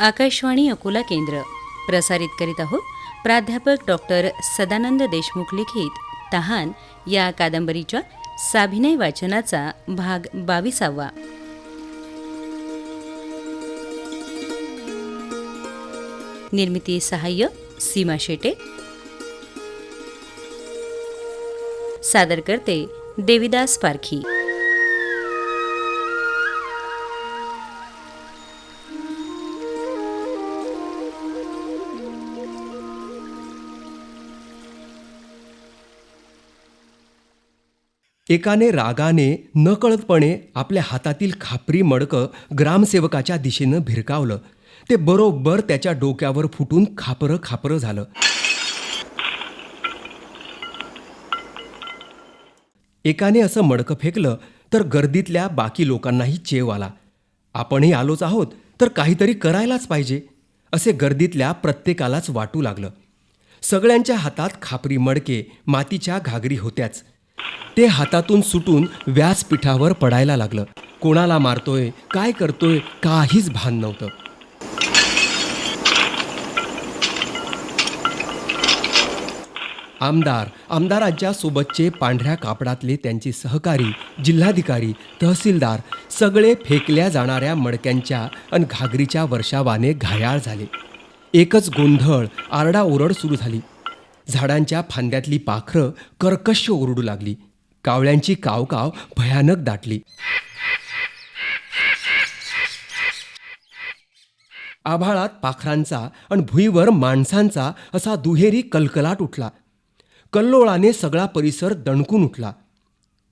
आकाशवाणी अकोला केंद्र. प्रसारित करीत आहोत प्राध्यापक डॉक्टर सदानंद देशमुख लिखित. तहान या कादंबरीच्या साभिनय वाचनाचा भाग बावीसावा. निर्मिती सहाय्य सीमा शेटे. सादर करते देविदास पारखी. एकाने रागाने नकळतपणे आपल्या हातातील खापरी मडकं ग्रामसेवकाच्या दिशेनं भिरकावलं. ते बरोबर त्याच्या डोक्यावर फुटून खापरं खापरं झालं. एकाने असं मडकं फेकलं तर गर्दीतल्या बाकी लोकांनाही चेव आला. आपणही आलोच आहोत तर काहीतरी करायलाच पाहिजे असे गर्दीतल्या प्रत्येकालाच वाटू लागलं. सगळ्यांच्या हातात खापरी मडके मातीच्या घागरी होत्याच. ते हातातून सुटून व्यासपीठावर पडायला लागलं. कोणाला मारतोय काय करतोय काहीच भान नव्हतं. आमदार आमदारांच्या सोबतचे पांढऱ्या कापडातले त्यांचे सहकारी जिल्हाधिकारी तहसीलदार सगळे फेकल्या जाणाऱ्या मडक्यांच्या अन घागरीच्या वर्षावाने घायाळ झाले. एकच गोंधळ आरडाओरड सुरू झाली. झाडांच्या फांद्यातली पाखरं कर्कश ओरडू लागली. कावळ्यांची कावकाव भयानक दाटली. आभाळात पाखरांचा आणि भुईवर माणसांचा असा दुहेरी कलकलाट उठला. कल्लोळाने सगळा परिसर दणकून उठला.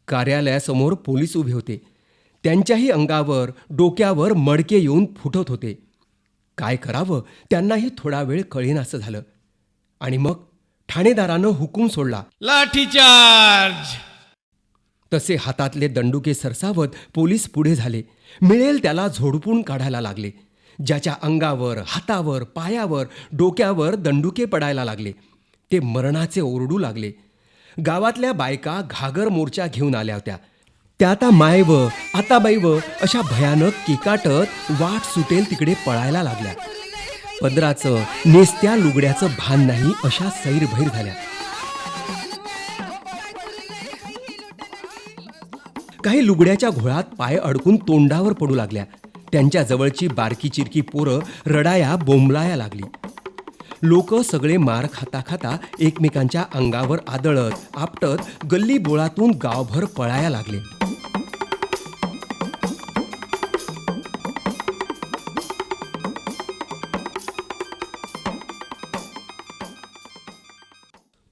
कार्यालयासमोर पोलीस उभे होते. त्यांच्याही अंगावर डोक्यावर मडके येऊन फुटत होते. काय करावं त्यांनाही थोडा वेळ कळेनासं झालं. आणि मग ठाणेदारानं हुकूम सोडला. लाठीचार्ज तसे हातातले दंडुके सरसावत पोलीस पुढे झाले. मिळेल त्याला झोडपून काढायला लागले. ज्याच्या अंगावर हातावर पायावर डोक्यावर दंडुके पडायला लागले. ते मरणाचे ओरडू लागले. गावातल्या बायका घागर मोर्चा घेऊन आल्या होत्या. त्या आता मायव आता बाईव अशा भयानक किकाटत वाट सुटेल तिकडे पळायला लागल्या. पदराचं नेसत्या लुगड्याचं भान नाही अशा सैरभैर झाल्या. काही लुगड्याच्या घोळात पाय अडकून तोंडावर पडू लागल्या. त्यांच्या जवळची बारकी चिरकी पोरं रडाया बोंबलाया लागली. लोक सगळे मार खाता खाता एकमेकांच्या अंगावर आदळत आपटत गल्ली बोळातून गावभर पळाया लागले.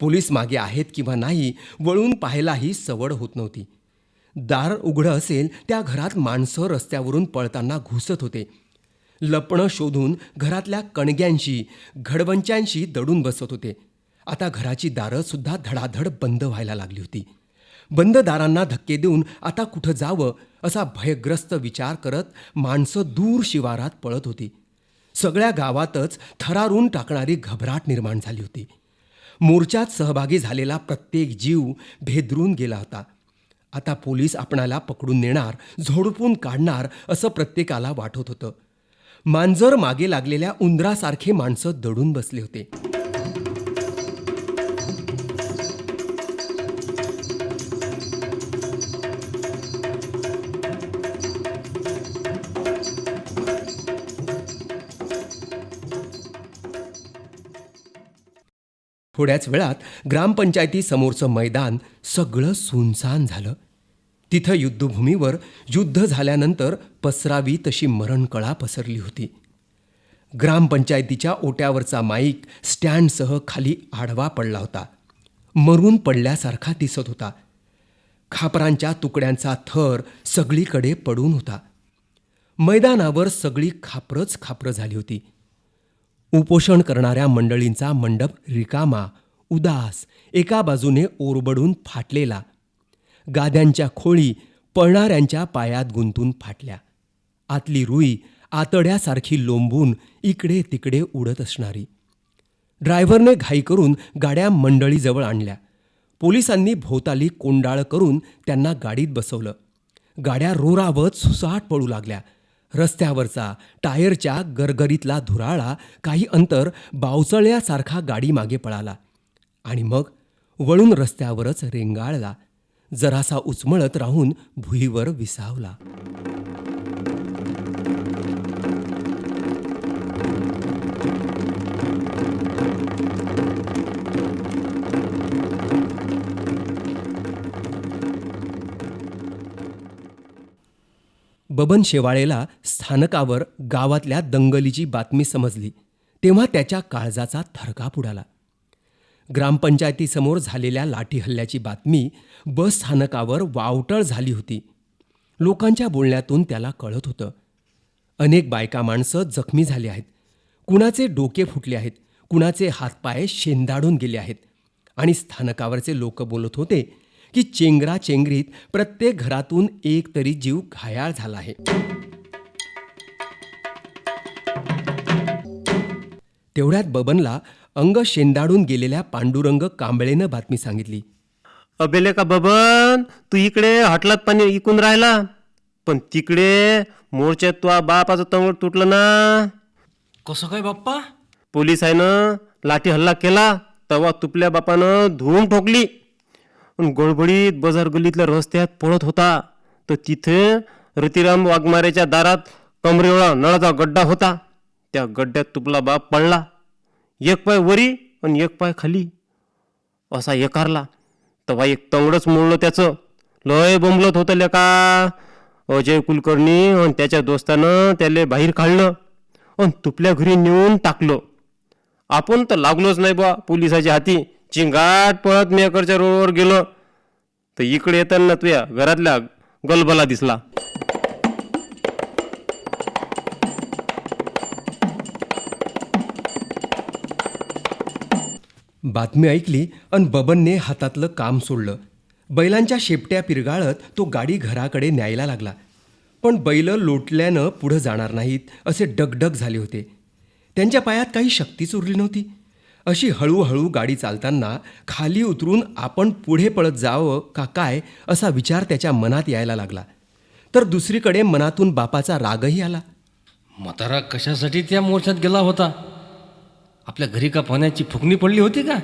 पोलीस मागे आहेत किंवा नाही वळून पाहायलाही सवड होत नव्हती. दार उघडं असेल त्या घरात माणसं रस्त्यावरून पळताना घुसत होते. लपणं शोधून घरातल्या कणग्यांशी घडवंच्यांशी दडून बसत होते. आता घराची दारं सुद्धा धडाधड बंद व्हायला लागली होती. बंद दारांना धक्के देऊन आता कुठं जावं असा भयग्रस्त विचार करत माणसं दूर शिवारात पळत होती. सगळ्या गावातच थरारून टाकणारी घबराट निर्माण झाली होती. मोर्चात सहभागी झालेला प्रत्येक जीव भेदरून गेला होता. आता पोलीस आपणाला पकडून नेणार झोडपून काढणार असं प्रत्येकाला वाटत होतं. मांजर मागे लागलेल्या उंदरासारखे माणसं दडून बसले होते. थोड्याच वेळात ग्रामपंचायतीसमोरचं मैदान सगळं सुनसान झालं. तिथं युद्धभूमीवर युद्ध झाल्यानंतर पसरावी तशी मरणकळा पसरली होती. ग्रामपंचायतीच्या ओट्यावरचा माईक स्टँडसह खाली आडवा पडला होता. मरून पडल्यासारखा दिसत होता. खापरांच्या तुकड्यांचा थर सगळीकडे पडून होता. मैदानावर सगळी खापरच खापरं झाली होती. उपोषण करणाऱ्या मंडळींचा मंडप रिकामा उदास एका बाजूने ओरबडून फाटलेला. गाद्यांच्या खोळी पळणाऱ्यांच्या पायात गुंतून फाटल्या. आतली रुई आतड्यासारखी लोंबून इकडे तिकडे उडत असणारी. ड्रायव्हरने घाई करून गाड्या मंडळीजवळ आणल्या. पोलिसांनी भोवताली कोंडाळ करून त्यांना गाडीत बसवलं. गाड्या रोरावत सुसाट पळू लागल्या. रस्त्यावरचा टायरच्या गरगरीतला धुराळा काही अंतर बावचळल्यासारखा गाडी मागे पळाला आणि मग वळून रस्त्यावरच रेंगाळला. जरासा उचमळत राहून भुईवर विसावला. बबन शेवाळेला स्थानकावर गावातल्या दंगलीची बातमी समजली तेव्हा त्याच्या काळजाचा थरकाप उडाला. ग्रामपंचायतीसमोर झालेल्या लाठी हल्ल्याची बातमी बस स्थानकावर वावटळ झाली होती. लोकांच्या बोलण्यातून त्याला कळत होतं. अनेक बायका माणसं जखमी झाली आहेत. कुणाचे डोके फुटले आहेत कुणाचे हातपाय शेंदाडून गेले आहेत आणि स्थानकावरचे लोक बोलत होते की चेंगरा चेंगरीत प्रत्येक घरातून एक तरी जीव घायाळ झाला आहे. तेवढ्यात बबनला अंग शेंदाडून गेलेल्या पांडुरंग कांबळेनं बातमी सांगितली. अबेले का बबन तू इकडे हटलात पाणी इकून राहिला. पण तिकडे मोर्चात तुझ्या बापाचं तंगड तुटलं ना. कसं काय बाप्पा? पोलीस आहे ना लाठी हल्ला केला तेव्हा तुपल्या बापानं धूम ठोकली. पण गडबडीत बाजार गल्लीतल्या रस्त्यात पळत होता. तर तिथे रतिराम वाघमारेच्या दारात कमरेवळा नळाचा गड्डा होता. त्या गड्ड्यात तुपला बाप पडला. एक पाय वरी आणि एक पाय खाली. असा एकारला. तेव्हा एक तंगडच मोडलं त्याचं. लय बोंबलत होतं लेका. अजय कुलकर्णी आणि त्याच्या दोस्तानं त्याले बाहेर काढलं. आणि तुपल्या घरी नेऊन टाकलं. आपण तर लागलोच नाही बा पोलिसाच्या हाती. चिंगाट पळत मेकरच्या रोडवर गेलो. तर इकडे येताना तुया घरातल्या गलबला दिसला. बातमी ऐकली अन बबनने हातातलं काम सोडलं. बैलांच्या शेपट्या पिरगाळत तो गाडी घराकडे न्यायला लागला. पण बैल लोटल्यानं पुढं जाणार नाहीत असे डगडग झाले होते. त्यांच्या पायात काही शक्तीच उरली नव्हती. अशी हळूहळू गाडी चालताना खाली उतरून आपण पुढे पळत जावं का काय असा विचार त्याच्या मनात यायला लागला. तर दुसरीकडे मनातून बापाचा रागही आला. म्हातारा कशासाठी त्या मोर्चात गेला होता? आपल्या घरी का पाण्याची फुकणी पडली होती का?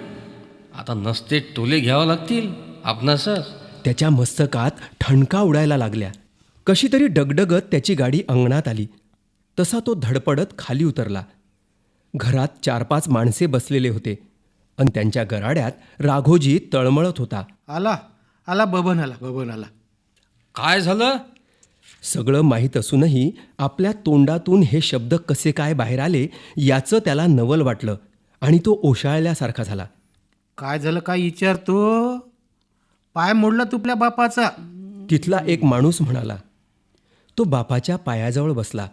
आता नसते टोले घ्यावं लागतील आपणासच. त्याच्या मस्तकात ठणका उडायला लागल्या. कशी तरी डगडगत त्याची गाडी अंगणात आली. तसा तो धडपडत खाली उतरला. घरात चार पाच माणसे बसलेले होते. आणि त्यांच्या गराड्यात राघोजी तळमळत होता. आला आला बबन आला बबन आला काय झालं? सगळं माहीत असूनही आपल्या तोंडातून हे शब्द कसे काय बाहेर आले याचं त्याला नवल वाटलं आणि तो ओशाळल्यासारखा झाला. काय झालं काय विचारतो पाय मोडला तुपल्या बापाचा. तिथला एक माणूस म्हणाला. तो बापाच्या पायाजवळ बसला.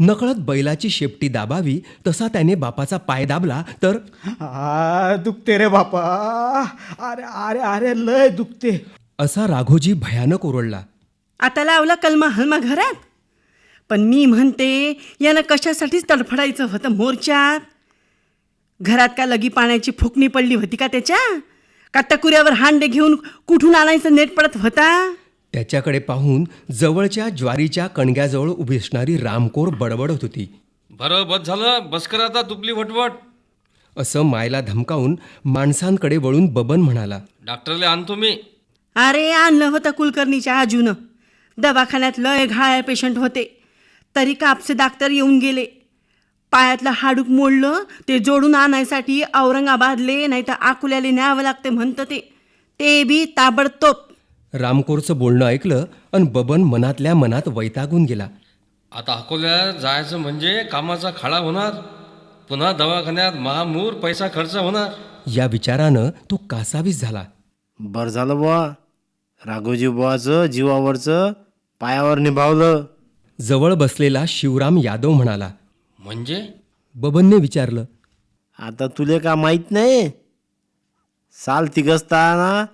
नकळत बैलाची शेपटी दाबावी तसा त्याने बापाचा पाय दाबला तर? आ दुखते रे बापा. अरे अरे अरे लय दुखते. असा राघोजी भयानक ओरडला. आता लावला कलमा हलमा घरात? पण मी म्हणते यानं कशासाठीच तडफडायचं होतं मोर्चात? घरात का लगी पाण्याची फुकणी पडली होती का त्याच्या? का टकुऱ्यावर हांडे घेऊन कुठून आणायचं नेट पडत होता? त्याच्याकडे पाहून जवळच्या ज्वारीच्या कणग्याजवळ उभी असणारी रामकोर बडबडत होती. बरं बस झालं. बस कर आता तुपली वटवट. असं मायला धमकावून माणसांकडे वळून बबन म्हणाला. डॉक्टरला आणतो मी अरे आणलं होतं कुलकर्णीच्या आजूनं. दवाखान्यात लय घाळ पेशंट होते. तरी कापसे डॉक्टर येऊन गेले. पायातलं हाडूक मोडलं ते जोडून आणायसाठी औरंगाबादले नाही तर अकोल्याले न्यावं लागते म्हणतं ते. ते बी ताबडतोब. रामकोरचं बोलणं ऐकलं आणि बबन मनातल्या मनात वैतागून गेला. आता अकोल्यात जायचं म्हणजे कामाचा खाडा होणार पुन्हा दवाखान्यात महामूर पैसा खर्च होणार. या विचारानं तो कासावीस झाला. बरं झालं बुवा. राघोजी बुवाचं जीवावरचं पायावर निभावलं. जवळ बसलेला शिवराम यादव म्हणाला म्हणजे? बबनने विचारलं आता तुले का माहीत नाही? साल तिगसताना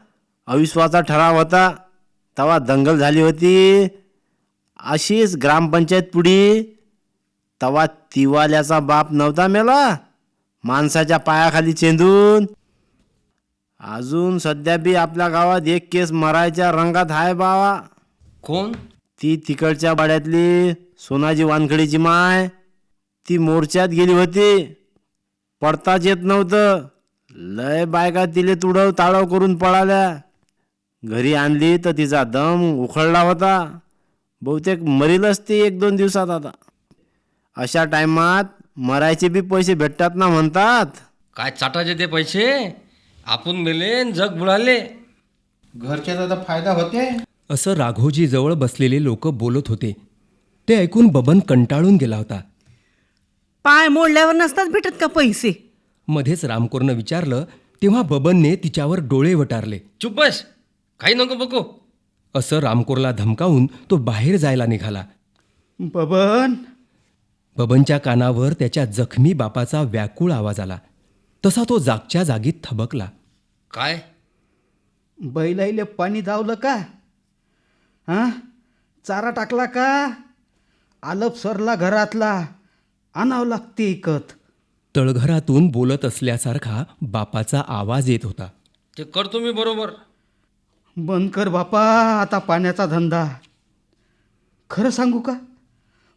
अविश्वाचा ठराव होता तेव्हा दंगल झाली होती. अशीच ग्रामपंचायत पुढी तेव्हा तिवाल्याचा बाप नव्हता मेला. माणसाच्या पायाखाली चेंदून. अजून सध्या बी आपल्या गावात एक केस मरायच्या रंगात आहे बावा कोण? ती तिकडच्या बाड्यातली सोनाजी वानखडीची माय. ती मोर्चात गेली होती. पडताच येत नव्हतं. लय बायका तिले तुडव ताळव करून पळाल्या. घरी आणली तर तिचा दम उखळला होता. बहुतेक मरीलच ती एक दोन दिवसात आता. अशा टायमात मरायचे बी पैसे भेटतात ना म्हणतात. काय चाटायचे ते पैसे? आपण मेले न जग बुडाले. घरच्याचा तर फायदा होते. असं राघोजी जवळ बसलेले लोक बोलत होते. ते ऐकून बबन कंटाळून गेला होता. पाय मोडल्यावर नसतात भेटत का पैसे? मध्येच रामकोरनं विचारलं तेव्हा बबनने तिच्यावर डोळे वटारले. चुप बस. काही नको बघू. असं रामकोरला धमकावून तो बाहेर जायला निघाला. बबन! बबनच्या कानावर त्याच्या जखमी बापाचा व्याकुळ आवाज आला. तसा तो जागच्या जागीत थबकला. काय? बैलाईले पाणी धावलं का? हां? चारा टाकला का? आलप सरला घरातला. आणावं लागते एकत तळघरातून बोलत असल्यासारखा बापाचा आवाज येत होता. ते करतो मी बरोबर. बंद कर बापा आता पाण्याचा धंदा. खरं सांगू का?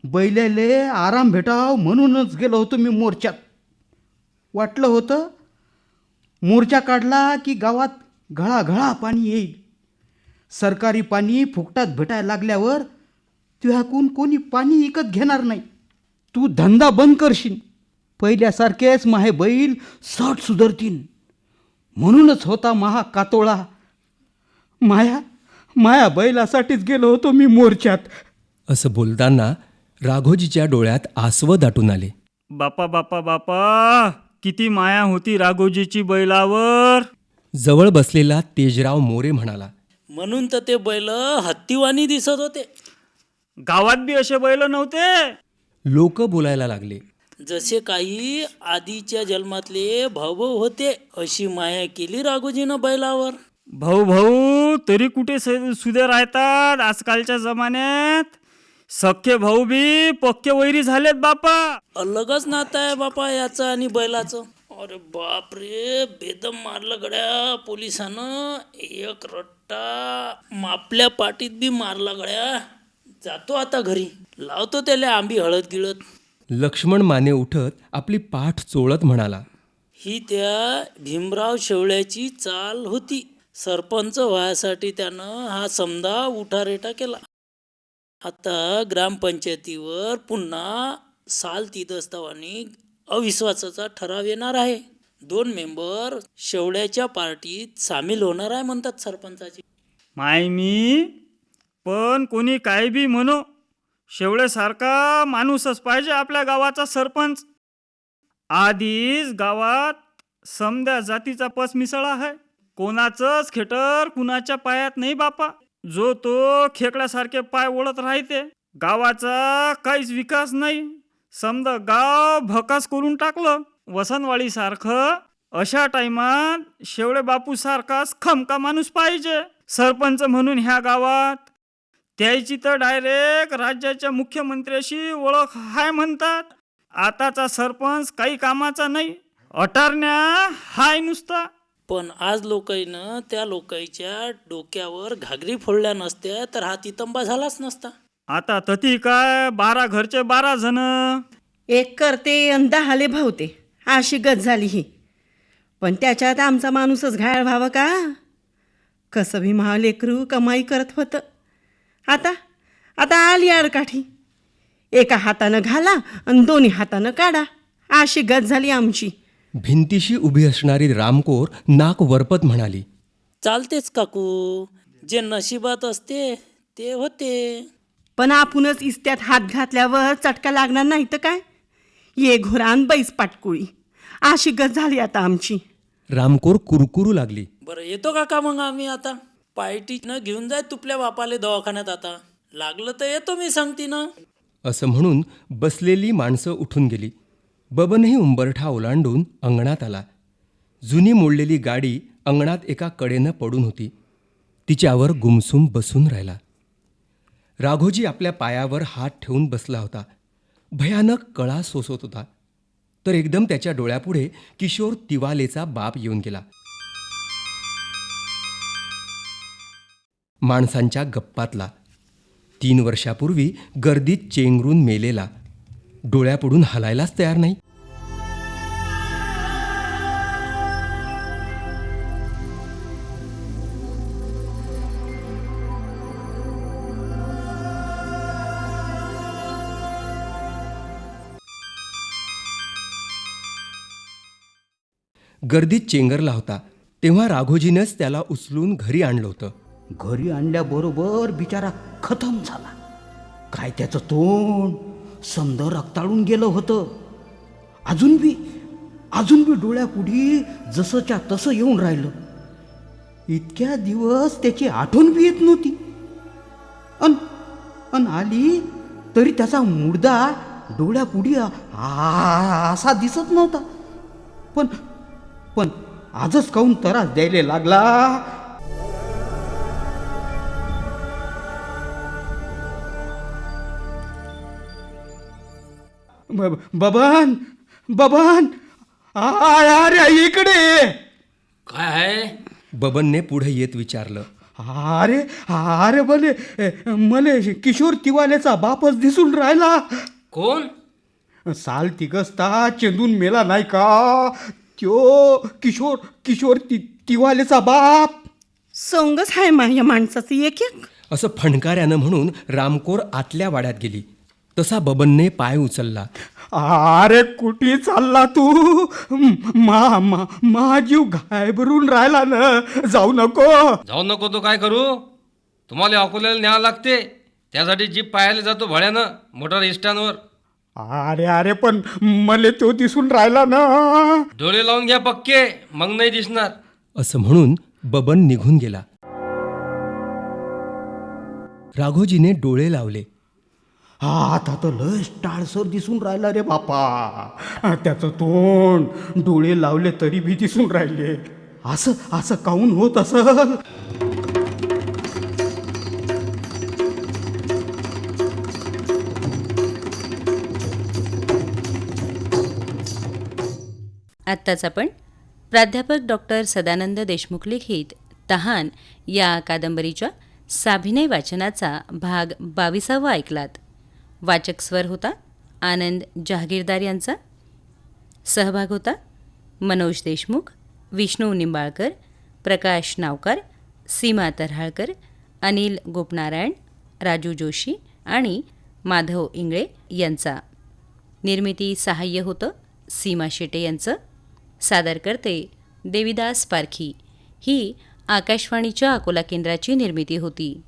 बैल्याले आराम भेटाव म्हणूनच गेलो होतो मी मोर्चात. वाटलं होतं मोर्चा काढला की गावात घळाघळा पाणी येईल. सरकारी पाणी फुकटात भेटायला लागल्यावर तुह्याकून कोणी पाणी विकत घेणार नाही. तू धंदा बंद करशील. पहिल्यासारखेच माहे बैल सट सुधरतीन म्हणूनच होता महा कातोळा माया माया बैलासाठीच गेलो होतो मी मोर्चात. असं बोलताना राघोजीच्या डोळ्यात आसव दाटून आले. बापा बापा बापा किती माया होती राघोजीची बैलावर. जवळ बसलेला तेजराव मोरे म्हणाला म्हणून तर ते बैल हत्तीवानी दिसत होते. गावात बी असे बैल नव्हते. लोक बोलायला लागले. जसे काही आधीच्या जन्मातले भाऊभाऊ होते अशी माया केली राघोजीनं बैलावर. भाऊ भाऊ तरी कुठे स- सुधे राहतात आजकालच्या जमान्यात? सख्खे भाऊ बी पक्के वैरी झालेत बापा. अलगच नातं आहे बापा याचं आणि बैलाचं. अरे बाप रे बेदम मारलं गड्या पोलिसानं. एक रट्टा मापल्या पाटीत बी मारला गड्या. जातो आता घरी. लावतो त्याला आंबी हळद गिळत लक्ष्मण माने उठत आपली पाठ चोळत म्हणाला. ही त्या भीमराव शेवळ्याची चाल होती. सरपंच व्हायसाठी त्यानं हा समजा उठारेटा केला. आता ग्रामपंचायतीवर पुन्हा साल तीदस्तावानी अविश्वासाचा ठराव येणार आहे. दोन मेंबर शेवड्याच्या पार्टीत सामील होणार आहे म्हणतात सरपंचाची. माय मी पण कोणी काय बी म्हणो शेवळेसारखा माणूसच पाहिजे आपल्या गावाचा सरपंच. आधीच गावात समद्या जातीचा पस मिसळा आहे. कोणाचंच खेटर कुणाच्या पायात नाही बापा. जो तो खेकड्यासारखे पाय ओढत राहते गावाचा काहीच विकास नाही. समजा गाव भकास करून टाकलं वसंतवाडी सारखं अशा टायमात शेवळे बापू सारखाच खमका माणूस पाहिजे. सरपंच म्हणून ह्या गावात. त्याची तर डायरेक्ट राज्याच्या मुख्यमंत्र्याशी ओळख हाय म्हणतात. आताचा सरपंच काही कामाचा नाही. अटारण्या हाय नुसता. पण आज लोकांनं त्या लोकांच्या डोक्यावर घागरी फोडल्या नसत्या तर हा तितंबा झालाच नसता. आता तती काय बारा घरचे बारा जण? एक करते अन दहाले भावते. अशी गत झाली ही. पण त्याच्यात आमचा माणूसच घायल व्हावं का? कसं भी महालेकरू कमाई करत होतं. आता आता आली आडकाठी. एका हातानं घाला आणि दोन्ही हातानं काढा. अशी गत झाली आमची. भिंतीशी उभी असणारी रामकोर नाक वरपत म्हणाली चालतेच काकू. जे नशिबात असते ते होते. पण आपणच इस्त्यात हात घातल्यावर चटका लागणार नाही तर काय? ये घोरान बैस पाटकुळी. अशी गत झाली आता आमची. रामकोर कुरकुरू लागली. बरं येतो काका मग आम्ही आता. पार्टीनं घेऊन जाय तुपल्या बापाले दवाखान्यात आता. लागलं तर येतो मी सांगते ना असं म्हणून बसलेली माणसं उठून गेली. बबनही उंबरठा ओलांडून अंगणात आला. जुनी मोडलेली गाडी अंगणात एका कडेनं पडून होती. तिच्यावर गुमसुम बसून राहिला. राघोजी आपल्या पायावर हात ठेवून बसला होता. भयानक कळा सोसत होता. तर एकदम त्याच्या डोळ्यापुढे किशोर तिवालेचा बाप येऊन गेला. माणसांच्या गप्पातला. तीन वर्षापूर्वी गर्दीत चेंगरून मेलेला. डोळ्यापुढून हलायलाच तयार नाही. गर्दीत चेंगरला होता. तेव्हा राघोजीनंच त्याला उचलून घरी आणलं होतं. घरी आणल्याबरोबर बिचारा खतम झाला. काय त्याचं तोंड? समद रक्ताळून गेलं होतं. अजून बी अजून बी डोळ्यापुढी जसंच्या तसं येऊन राहिलं. इतक्या दिवस त्याची आठवण बी येत नव्हती. अन अन आली तरी त्याचा मुर्दा डोळ्यापुढी असा दिसत नव्हता. पण पण आजच काऊन त्रास द्यायला लागला? ब- बबन बबन अरे इकडे. काय आहे? बबनने पुढे येत विचारलं. अरे अरे भले मले किशोर तिवालेचा बापच दिसून राहिला. कोण? साल तिगसता चेंदून मेला नाही का? त्यो किशोर किशोर ति तिवालेचा बाप. सोंगच आहे मा या माणसाचं एक एक. असं फणकाऱ्यानं म्हणून रामकोर आतल्या वाड्यात गेली. तसा बबनने पाय उचलला. अरे कुठे चालला तू? मा मा मा जीव घायबरून राहिला ना. जाऊ नको. जाऊ नको तो काय करू? तुम्हाला अकोल्याला न्यावं लागते. त्यासाठी जीप पाहायला जातो भाड्यानं मोटार इस्टँडवर. अरे अरे पण मले तो दिसून राहिला ना. डोळे लावून घ्या पक्के मग नाही दिसणार. असं म्हणून बबन निघून गेला. राघोजीने डोळे लावले. हा आता तर लय टाळसर दिसून राहिला रे बापा. त्याचं तोंड डोळे लावले तरी बी दिसून राहिले. असं असं काऊन होत असं? आत्ताच आपण प्राध्यापक डॉक्टर सदानंद देशमुख लिखित तहान या कादंबरीच्या साभिनय वाचनाचा भाग बावीसावा ऐकलात. वाचक स्वर होता आनंद जहागीरदार यांचा. सहभाग होता मनोज देशमुख विष्णू निंबाळकर प्रकाश नावकर सीमा तरहाळकर अनिल गोपनारायण राजू जोशी आणि माधव इंगळे यांचा. निर्मिती सहाय्य होतं सीमा शेटे यांचं. सादर करते देविदास पारखी. ही आकाशवाणीच्या अकोला केंद्राची निर्मिती होती.